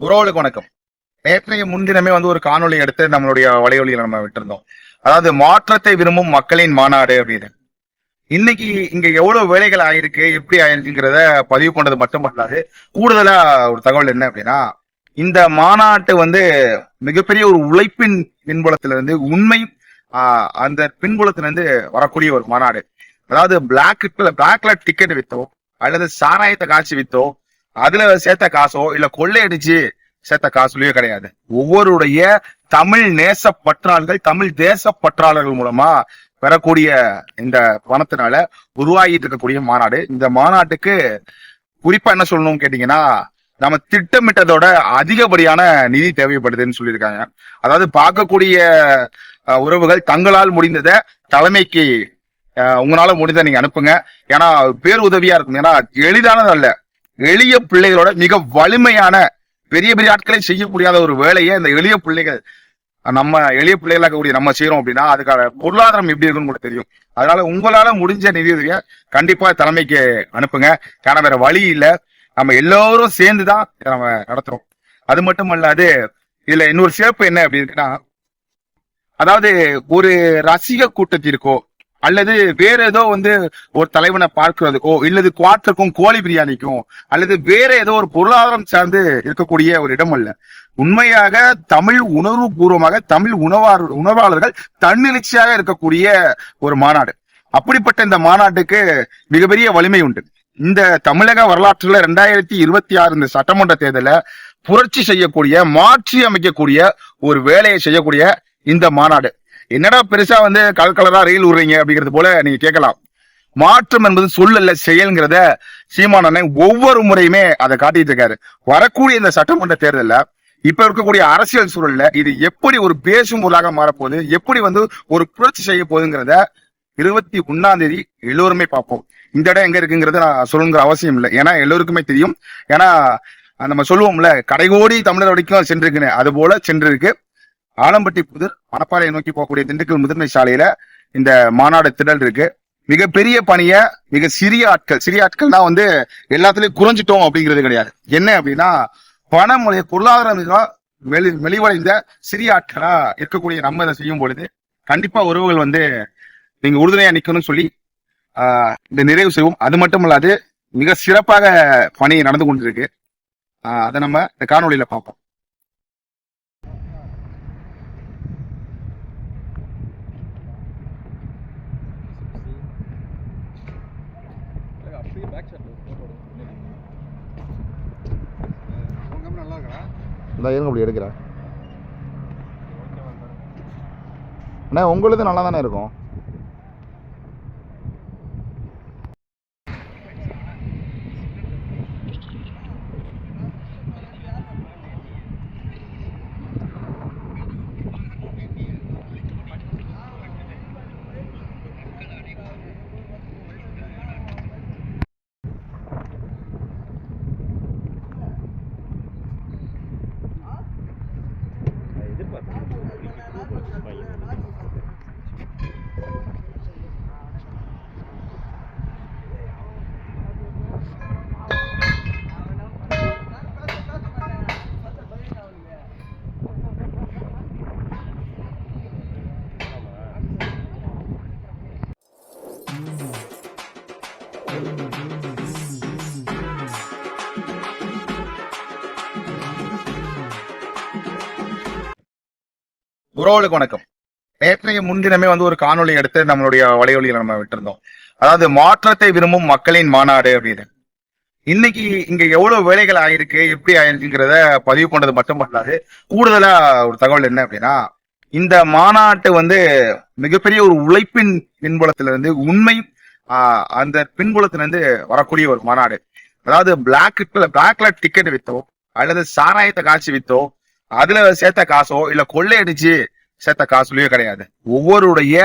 உறவுகளுக்கு வணக்கம். நேற்றைய முன்தினமே வந்து ஒரு காணொலி எடுத்து நம்மளுடைய வலையொலியில நம்ம விட்டிருந்தோம். அதாவது மாற்றத்தை விரும்பும் மக்களின் மாநாடு அப்படின்னு. இன்னைக்கு இங்க எவ்வளவு வேலைகள் ஆயிருக்கு எப்படி ஆயிருக்குங்கிறத பதிவு பண்ணது மட்டுமல்லாது கூடுதலா ஒரு தகவல் என்ன அப்படின்னா இந்த மாநாட்டு வந்து மிகப்பெரிய ஒரு உழைப்பின் பின்புலத்திலிருந்து உண்மை ஆஹ், அந்த பின்புலத்திலிருந்து வரக்கூடிய ஒரு மாநாடு. அதாவது பிளாக் பிளாக்ல டிக்கெட் வித்தோ அல்லது சாராயத்தை காட்சி வித்தோ அதுல சேர்த்த காசோ இல்ல கொள்ளையடிச்சு சேர்த்த காசுலயோ கிடையாது. ஒவ்வொருடைய தமிழ் நேச பற்றாளர்கள் தமிழ் தேச பற்றாளர்கள் மூலமா பெறக்கூடிய இந்த பணத்தினால உருவாகிட்டு இருக்கக்கூடிய மாநாடு. இந்த மாநாட்டுக்கு குறிப்பா என்ன சொல்லணும்னு கேட்டீங்கன்னா நம்ம திட்டமிட்டதோட அதிகப்படியான நிதி தேவைப்படுதுன்னு சொல்லியிருக்காங்க. அதாவது பார்க்கக்கூடிய உறவுகள் தங்களால் முடிந்ததை தலைமைக்கு உங்களால முடிந்த நீங்க அனுப்புங்க. ஏன்னா பேர் உதவியா இருக்கும் ஏன்னா எளிதானது அல்ல. எளிய பிள்ளைகளோட மிக வலிமையான பெரிய பெரிய ஆட்களை செய்ய முடியாத ஒரு வேலையை இந்த எளிய பிள்ளைகள் நம்ம எளிய பிள்ளைகளாக கூடிய நம்ம செய்யறோம் அப்படின்னா அதுக்கான பொருளாதாரம் எப்படி இருக்குன்னு கூட தெரியும். அதனால உங்களால முடிஞ்ச நிதியுதவிய கண்டிப்பா தலைமைக்கு அனுப்புங்க. ஏன்னா வேற வழி இல்ல. நம்ம எல்லோரும் சேர்ந்துதான் நம்ம நடத்துறோம். அது மட்டும் அல்லாது இதுல இன்னொரு சிறப்பு என்ன அப்படின்னா அதாவது ஒரு ரசிக கூட்டத்திற்கோ அல்லது வேற ஏதோ வந்து ஒரு தலைவனை பார்க்கிறதுக்கோ இல்லது குவாட்டருக்கும் கோழி பிரியாணிக்கும் அல்லது வேற ஏதோ ஒரு பொருளாதாரம் சார்ந்து இருக்கக்கூடிய ஒரு இடம் அல்ல. உண்மையாக தமிழ் உணர்வு பூர்வமாக தமிழ் உணவார் உணவாளர்கள் தன்னிச்சையாக இருக்கக்கூடிய ஒரு மாநாடு. அப்படிப்பட்ட இந்த மாநாட்டுக்கு மிகப்பெரிய வலிமை உண்டு. இந்த தமிழக வரலாற்றுல ரெண்டாயிரத்தி இருபத்தி ஆறு இந்த சட்டமன்ற தேர்தல புரட்சி செய்யக்கூடிய மாற்றி அமைக்கக்கூடிய ஒரு வேலையை செய்யக்கூடிய இந்த மாநாடு. என்னடா பெருசா வந்து கலர் கலரா ரயில் விடுறீங்க அப்படிங்கிறது போல நீங்க கேட்கலாம். மாற்றம் என்பது சொல்லல்ல செயல்ங்கிறத சீமானண்ணன் ஒவ்வொரு முறையுமே அதை காட்டிட்டு இருக்காரு. வரக்கூடிய இந்த சட்டமன்ற தேர்தலில் இப்ப இருக்கக்கூடிய அரசியல் சூழல்ல இது எப்படி ஒரு பேசும் பொருளாக மாறப்போகுது எப்படி வந்து ஒரு புரட்சி செய்ய போகுதுங்கிறத இருபத்தி ஒன்னாம் தேதி எல்லோருமே பார்ப்போம். இந்த இடம் எங்க இருக்குங்கிறத நான் சொல்லணுங்கிற அவசியம் இல்லை. ஏன்னா எல்லோருக்குமே தெரியும். ஏன்னா நம்ம சொல்லுவோம்ல கடைகோடி தமிழர் வரைக்கும் சென்றிருக்குன்னு. அது போல சென்றிருக்கு. ஆலம்பட்டி புதர் மணப்பாறையை நோக்கி போகக்கூடிய திண்டுக்கல் முதன்மை சாலையில இந்த மாநாடு திடல் இருக்கு. மிகப்பெரிய பணிய மிக சிறிய ஆட்கள் சிறிய ஆட்கள்னா வந்து எல்லாத்துலயும் குறைஞ்சிட்டோம் அப்படிங்கிறது கிடையாது. என்ன அப்படின்னா பணம் உடைய பொருளாதார வெளி வெளிவடைந்த சிறிய ஆட்களா இருக்கக்கூடிய நம்ம இதை செய்யும் பொழுது கண்டிப்பா உறவுகள் வந்து நீங்க உறுதுணையா நிக்கணும்னு சொல்லி ஆஹ் இந்த நிறைவு செய்வோம். அது மட்டும் இல்லாது மிக சிறப்பாக பணி நடந்து கொண்டிருக்கு. ஆஹ் அதை நம்ம இந்த காணொளியில பார்ப்போம். இந்த இருங்க அப்படி எடுக்கிறேன். அண்ணா உங்களுது நல்லா தானே இருக்கும்? உறவுகளுக்கு வணக்கம். நேற்றைய முன்தினமே வந்து ஒரு காணொலி எடுத்து நம்மளுடைய வலையொலியில நம்ம விட்டிருந்தோம். அதாவது மாற்றத்தை விரும்பும் மக்களின் மாநாடு அப்படின்னு. இன்னைக்கு இங்க எவ்வளவு வேலைகள் ஆயிருக்கு எப்படி ஆயிருக்குங்கிறத பதிவு பண்ணது மட்டுமல்லாது கூடுதலா ஒரு தகவல் என்ன அப்படின்னா இந்த மாநாட்டு வந்து மிகப்பெரிய ஒரு உழைப்பின் பின்புலத்துல இருந்து உண்மை ஆஹ், அந்த பின்புலத்துல இருந்து வரக்கூடிய ஒரு மாநாடு. அதாவது பிளாக் பிளாக்ல டிக்கெட் வித்தோ அல்லது சாராயத்தை காட்சி வித்தோ அதுல சேர்த்த காசோ இல்ல கொள்ளையடிச்சு சேர்த்த காசுலயோ கிடையாது. ஒவ்வொருடைய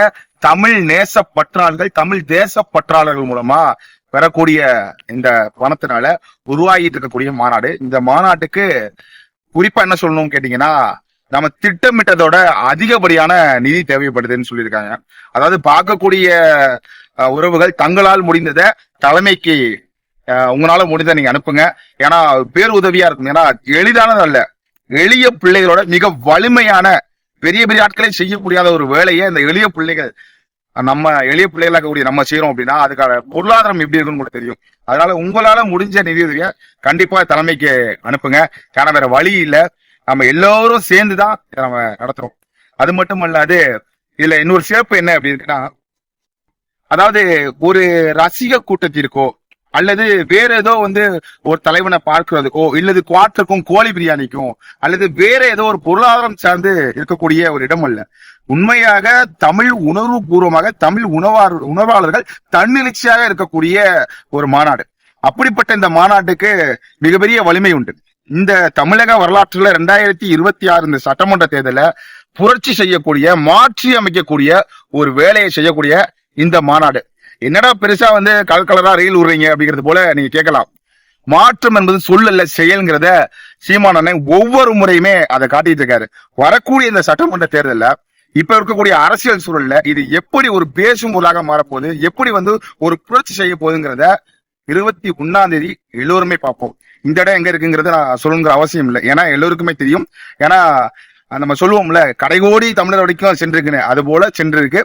தமிழ் நேச பற்றாளர்கள் தமிழ் தேச பற்றாளர்கள் மூலமா பெறக்கூடிய இந்த பணத்தினால உருவாகிட்டு இருக்கக்கூடிய மாநாடு. இந்த மாநாட்டுக்கு குறிப்பா என்ன சொல்லணும்னு கேட்டீங்கன்னா நம்ம திட்டமிட்டதோட அதிகப்படியான நிதி தேவைப்படுதுன்னு சொல்லியிருக்காங்க. அதாவது பார்க்கக்கூடிய உறவுகள் தங்களால் முடிந்ததை தலைமைக்கு உங்களால முடிந்த நீங்க அனுப்புங்க. ஏன்னா பேர் உதவியா இருக்கும். ஏன்னா எளிதானது அல்ல எளிய பிள்ளைகளோட மிக வலிமையான பெரிய பெரிய ஆட்களே செய்ய முடியாத ஒரு வேலையை இந்த எளிய பிள்ளைகள் நம்ம எளிய பிள்ளைகளாக கூடிய நம்ம செய்யறோம் அப்படின்னா அதுக்கான பொருளாதாரம் எப்படி இருக்குன்னு கூட தெரியும். அதனால உங்களால முடிஞ்ச நிதியுதவியை கண்டிப்பா தலைமைக்கு அனுப்புங்க. ஏன்னா வேற வழி இல்ல. நம்ம எல்லோரும் சேர்ந்துதான் நம்ம நடத்துறோம். அது மட்டும் அல்லாது இதுல இன்னொரு சிறப்பு என்ன அப்படின்னா அதாவது ஒரு ரசிக கூட்டத்திற்கோ அல்லது வேற ஏதோ வந்து ஒரு தலைவனை பார்க்கிறதுக்கோ இல்லது குவாட்டருக்கும் கோழி பிரியாணிக்கும் அல்லது வேற ஏதோ ஒரு பொருளாதாரம் சார்ந்து இருக்கக்கூடிய ஒரு இடம் அல்ல. உண்மையாக தமிழ் உணர்வு பூர்வமாக தமிழ் உணவார் உணவாளர்கள் தன்னெழுச்சியாக இருக்கக்கூடிய ஒரு மாநாடு. அப்படிப்பட்ட இந்த மாநாட்டுக்கு மிகப்பெரிய வலிமை உண்டு. இந்த தமிழக வரலாற்றுல ரெண்டாயிரத்தி இருபத்தி ஆறு இந்த சட்டமன்ற தேர்தல புரட்சி செய்யக்கூடிய மாற்றி அமைக்கக்கூடிய ஒரு வேலையை செய்யக்கூடிய இந்த மாநாடு. என்னடா பெருசா வந்து கலர் கலரா ரயில் விடுறீங்க அப்படிங்கிறது போல நீங்க கேட்கலாம். மாற்றம் என்பது சொல்லல்ல செயல்ங்கிறத சீமானனை ஒவ்வொரு முறையுமே அதை காட்டிட்டு இருக்காரு. வரக்கூடிய இந்த சட்டமன்ற தேர்தலில் இப்ப இருக்கக்கூடிய அரசியல் சூழல்ல இது எப்படி ஒரு பேசும் பொருளாக மாறப்போகுது? எப்படி வந்து ஒரு புரட்சி செய்ய போகுதுங்கிறத இருபத்தி ஒன்னாம் தேதி எல்லோருமே பார்ப்போம். இந்த இடம் எங்க இருக்குங்கிறத நான் சொல்லணுங்கிற அவசியம் இல்லை. ஏன்னா எல்லோருக்குமே தெரியும். ஏன்னா நம்ம சொல்லுவோம்ல கடைகோடி தமிழர் வரைக்கும் சென்றிருக்குன்னு. அது போல சென்றிருக்கு.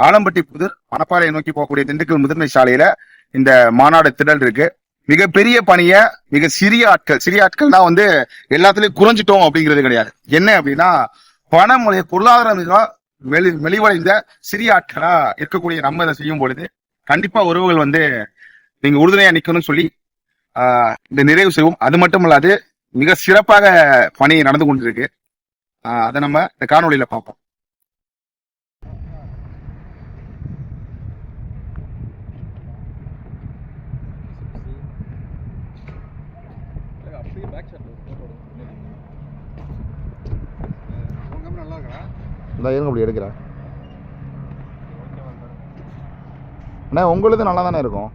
ஆலம்பட்டி புதர் மணப்பாறையை நோக்கி போகக்கூடிய திண்டுக்கல் முதன்மை சாலையில இந்த மாநாடு திடல் இருக்கு. மிகப்பெரிய பணியை மிக சிறிய ஆட்கள் சிறிய ஆட்கள்னா வந்து எல்லாத்துலயும் குறைஞ்சிட்டோம் அப்படிங்கிறது கிடையாது. என்ன அப்படின்னா பணமுடைய பொருளாதார வெளி வெளிவடைந்த சிறிய ஆட்களா இருக்கக்கூடிய நம்ம இதை செய்யும் பொழுது கண்டிப்பா உறவுகள் வந்து நீங்க உறுதுணையா நிக்கணும்னு சொல்லி ஆஹ் இந்த நிறைவு செய்வோம். அது மட்டும் இல்லாது மிக சிறப்பாக பணி நடந்து கொண்டிருக்கு. அதை நம்ம இந்த காணொலியில பார்ப்போம். இந்த இருங்க அப்படி எடுக்கிறேன். அண்ணா உங்களுது நல்லா தானே இருக்கும்?